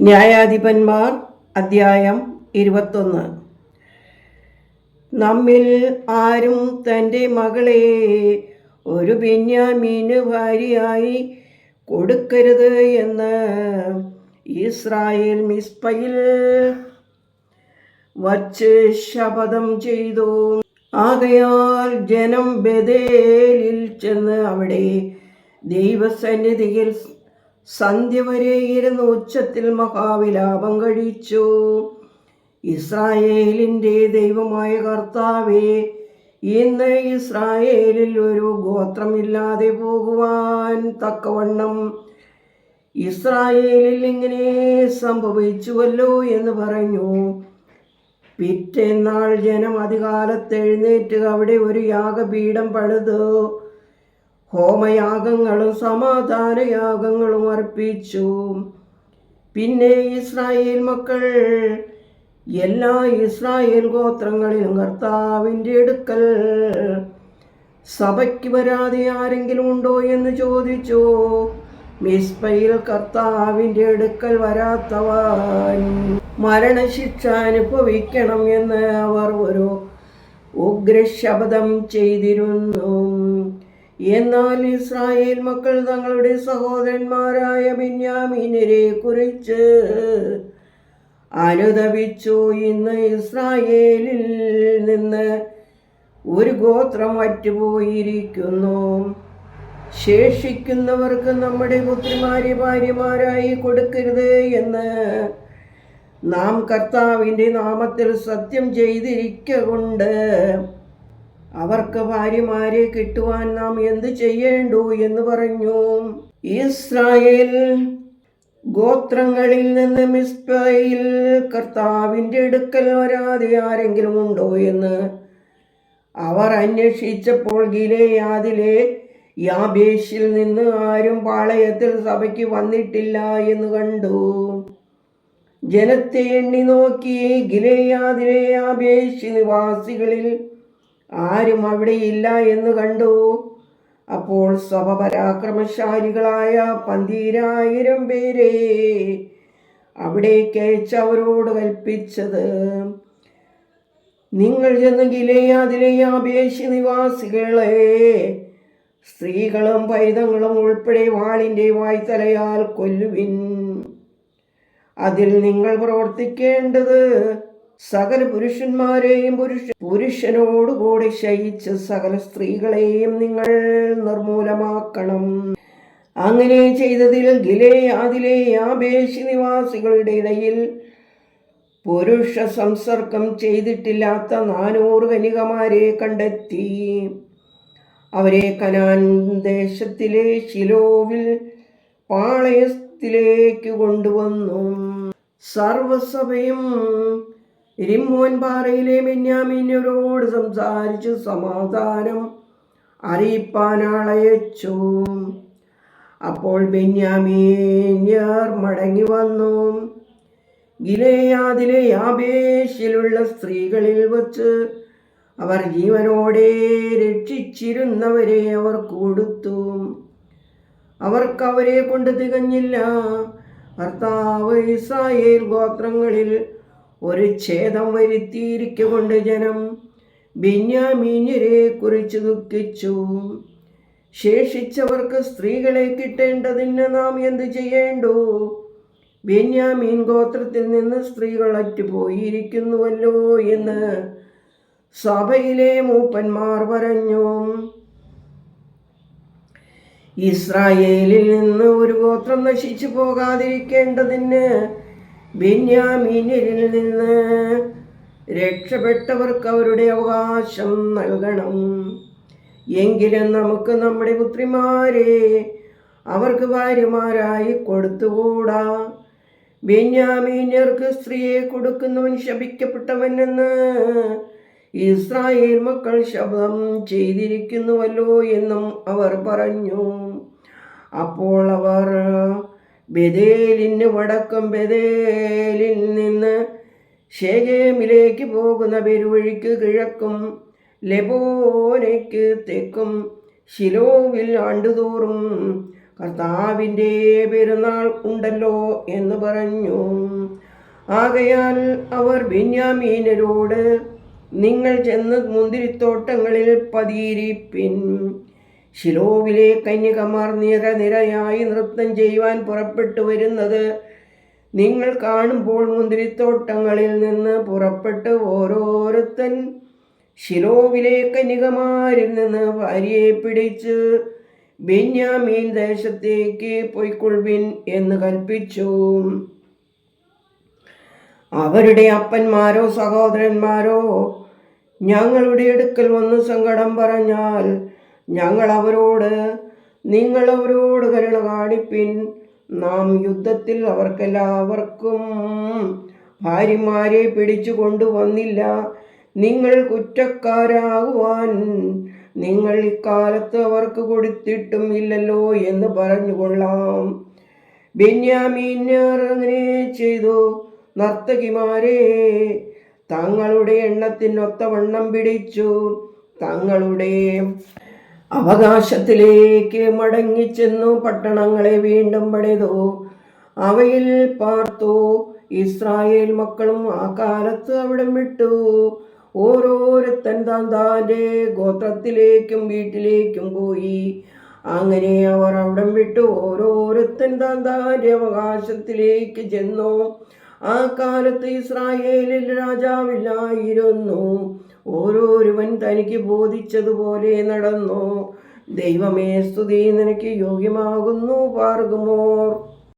ന്യായാധിപന്മാർ അദ്ധ്യായം ഇരുപത്തൊന്ന്. നമ്മിൽ ആരും തന്റെ മകളെ ഒരു ബെന്യാമീന് ഭാര്യയായി കൊടുക്കരുത് എന്ന് ഇസ്രായേൽ മിസ്പയിൽ വച്ച് ശപഥം ചെയ്തു. ആകയാൽ ജനം ബദേലിൽ ചെന്ന് അവിടെ ദൈവസന്നിധിയിൽ സന്ധ്യ വരെ ഇരുന്ന് ഉച്ചത്തിൽ മഹാവിലാപം കഴിച്ചു. ഇസ്രായേലിന്റെ ദൈവമായ കർത്താവേ ഇന്ന് ഇസ്രായേലിൽ ഒരു ഗോത്രമില്ലാതെ പോകുവാൻ തക്കവണ്ണം ഇസ്രായേലിൽ ഇങ്ങനെ സംഭവിച്ചുവല്ലോ എന്ന് പറഞ്ഞു. പിറ്റേന്നാൾ ജനം അധികാലത്ത് എഴുന്നേറ്റ് അവിടെ ഒരു യാഗപീഠം പണിതു. ഹോമയാഗങ്ങളും സമാധാനയാഗങ്ങളും അർപ്പിച്ചു. പിന്നെ ഇസ്രായേൽ മക്കൾ എല്ലാ ഇസ്രായേൽ ഗോത്രങ്ങളിലും കർത്താവിന്റെ അടുക്കൽ സഭയ്ക്ക് വരാതെ ആരെങ്കിലും ഉണ്ടോ എന്ന് ചോദിച്ചു. മിസ്ബയിൽ കർത്താവിന്റെ അടുക്കൽ വരാത്തവൻ മരണശിക്ഷ അനുഭവിക്കണം എന്ന് അവർ ഒരു ഉഗ്രശബ്ദം ചെയ്തിരുന്നു. എന്നാൽ ഇസ്രായേൽ മക്കൾ തങ്ങളുടെ സഹോദരന്മാരായ ബെന്യാമീനരെ കുറിച്ച് അനുദപിച്ചു. ഇന്ന് ഇസ്രായേലിൽ നിന്ന് ഒരു ഗോത്രം വറ്റുപോയിരിക്കുന്നു ശേഷിക്കുന്നവർക്ക് നമ്മുടെ പുത്രിമാരെ ഭാര്യമാരായി കൊടുക്കരുത് എന്ന് നാം കർത്താവിന്റെ നാമത്തിൽ സത്യം ചെയ്തിരിക്കൊണ്ട് അവർക്ക് ഭാര്യമാരെ കിട്ടുവാൻ നാം എന്ത് ചെയ്യേണ്ടു എന്ന് പറഞ്ഞു. ഇസ്രായേൽ ഗോത്രങ്ങളിൽ നിന്ന് മിസ്ബയിൽ കർത്താവിന്റെ അടുക്കൽ വരാതെ ആരെങ്കിലും ഉണ്ടോ എന്ന്. അവർ അന്വേഷിച്ചപ്പോൾ ഗിലയാദിലെ യാബേഷിൽ നിന്ന് ആരും പാളയത്തിൽ സഭയ്ക്ക് വന്നിട്ടില്ല എന്ന് കണ്ടു. ജനത്തെ എണ്ണി നോക്കി ഗിലയാദിലെ യാബേഷ് നിവാസികളിൽ ആരും അവിടെ എന്ന് കണ്ടു. അപ്പോൾ സ്വപരാക്രമശാലികളായ പന്തിരായിരം പേരെ അവിടേക്ക് അയച്ച് അവരോട് കൽപ്പിച്ചത് നിങ്ങൾ ചെന്ന് ഗിലയാതിലെ നിവാസികളെ സ്ത്രീകളും പൈതങ്ങളും ഉൾപ്പെടെ വാളിന്റെ വായ്ത്തലയാൽ കൊല്ലുവിൻ. അതിൽ നിങ്ങൾ പ്രവർത്തിക്കേണ്ടത് സകല പുരുഷന്മാരെയും പുരുഷ പുരുഷനോടുകൂടി ശയിച്ച് സകല സ്ത്രീകളെയും നിങ്ങൾ നിർമൂലമാക്കണം. അങ്ങനെ ചെയ്തതിൽ ഗിലേ അതിലെ ആബേശി നിവാസികളുടെ ഇടയിൽ പുരുഷ സംസർഗം ചെയ്തിട്ടില്ലാത്ത നാനൂറ് കനികമാരെ കണ്ടെത്തി. അവരെ കനാൻ ദേശത്തിലെ ശിലോവിൽ പാളയത്തിലേക്ക് കൊണ്ടുവന്നു. സർവസഭയും റിമ്മോൻ പാറയിലെ ബെന്യാമിനോട് സംസാരിച്ച് സമാധാനം അറിയിപ്പാനാളയച്ചു. അപ്പോൾ ബെന്യാമീന്യർ മടങ്ങി വന്നു. ഗിലയാദിലെ ആപേശിലുള്ള സ്ത്രീകളിൽ വച്ച് അവർ ജീവനോടെ രക്ഷിച്ചിരുന്നവരെ അവർ കൊടുത്തു. അവർക്ക് അവരെ കൊണ്ട് തികഞ്ഞില്ല. ഭർത്താവ് ഇസ്രായേൽ ഗോത്രങ്ങളിൽ ഒരു ഛേദം വരുത്തിയിരിക്കൊണ്ട് ജനം ബെന്യാമീന്യരെ കുറിച്ച് ദുഃഖിച്ചു. ശേഷിച്ചവർക്ക് സ്ത്രീകളെ കിട്ടേണ്ടതിന് നാം എന്ത് ചെയ്യേണ്ടു? ബെന്യാമീൻ ഗോത്രത്തിൽ നിന്ന് സ്ത്രീകൾ അറ്റുപോയിരിക്കുന്നുവല്ലോ എന്ന് സഭയിലെ മൂപ്പന്മാർ പറഞ്ഞു. ഇസ്രായേലിൽ നിന്ന് ഒരു ഗോത്രം നശിച്ചു പോകാതിരിക്കേണ്ടതിന് ബെന്യാമീനിൽ നിന്ന് രക്ഷപ്പെട്ടവർക്ക് അവരുടെ അവകാശം നൽകണം. എങ്കിലും നമുക്ക് നമ്മുടെ പുത്രിമാരെ അവർക്ക് ഭാര്യമാരായി കൊടുത്തുകൂടാ? ബെന്യാമീനർക്ക് സ്ത്രീയെ കൊടുക്കുന്നവൻ ശപിക്കപ്പെട്ടവനെന്ന് ഇസ്രായേൽ മക്കൾ ശബ്ദം ചെയ്തിരിക്കുന്നുവല്ലോ എന്നും അവർ പറഞ്ഞു. അപ്പോൾ അവർ ബദേലിന് വടക്കം ബദേലിൽ നിന്ന് ഷേഗേമിലേക്ക് പോകുന്ന പെരുവഴിക്ക് കിഴക്കും ലെബോനയ്ക്ക് തെക്കും ശിലോവിൽ ആണ്ടുതോറും കർത്താവിന്റെ പെരുന്നാൾ ഉണ്ടല്ലോ എന്ന് പറഞ്ഞു. ആകയാൽ അവർ ബെന്യാമീനരോട് നിങ്ങൾ ചെന്ന് മുന്തിരിത്തോട്ടങ്ങളിൽ പതിയിരിപ്പിൻ. ശിലോവിലെ കന്യകമാർ നിര നിരയായി നൃത്തം ചെയ്യുവാൻ പുറപ്പെട്ടു വരുന്നത്. നിങ്ങൾ കാണുമ്പോൾ മുന്തിരിത്തോട്ടങ്ങളിൽ നിന്ന് പുറപ്പെട്ട് ഓരോരുത്തൻ ശിലോവിലെ കന്യകമാരിൽ നിന്ന് ഭാര്യയെ പിടിച്ച് ബെന്യാമീൻ ദേശത്തേക്ക് പൊയ്ക്കൊള്ളുവിൻ എന്ന് കൽപ്പിച്ചു. അവരുടെ അപ്പന്മാരോ സഹോദരന്മാരോ ഞങ്ങളുടെ അടുക്കൽ വന്ന് സങ്കടം പറഞ്ഞാൽ ഞങ്ങൾ അവരോട് നിങ്ങൾ അവരോട് കരുണ കാണിപ്പിൻ. നാം യുദ്ധത്തിൽ അവർക്കെല്ലാവർക്കും ഭാര്യമാരെ പിടിച്ചു കൊണ്ടുവന്നില്ല. നിങ്ങൾ കുറ്റക്കാരാകുവാൻ നിങ്ങൾ ഇക്കാലത്ത് അവർക്ക് കൊടുത്തിട്ടും ഇല്ലല്ലോ എന്ന് പറഞ്ഞുകൊള്ളാം. ബെന്യാമീന്യർ അങ്ങനെ ചെയ്തു. നർത്തകിമാരെ തങ്ങളുടെ എണ്ണത്തിനൊത്തവണ്ണം പിടിച്ചു. തങ്ങളുടെ അവകാശത്തിലേക്ക് മടങ്ങിച്ചെന്നു പട്ടണങ്ങളെ വീണ്ടും പണിതു. അവയിൽ പാർത്തു. ഇസ്രായേൽ മക്കളും ആ കാലത്ത് അവിടം വിട്ടു. ഓരോരുത്തൻ താൻ ഗോത്രത്തിലേക്കും വീട്ടിലേക്കും പോയി. അങ്ങനെ അവർ അവിടം വിട്ടു. ഓരോരുത്തൻ താൻ അവകാശത്തിലേക്ക് ചെന്നു. ആ കാലത്ത് ഇസ്രായേലിൽ രാജാവില്ലായിരുന്നു. ഓരോരുവൻ തനിക്ക് ബോധിച്ചതുപോലെ നടന്നു. ദൈവമേ സ്തുതി നിനക്ക് യോഗ്യമാകുന്നു പാർഗുമോർ.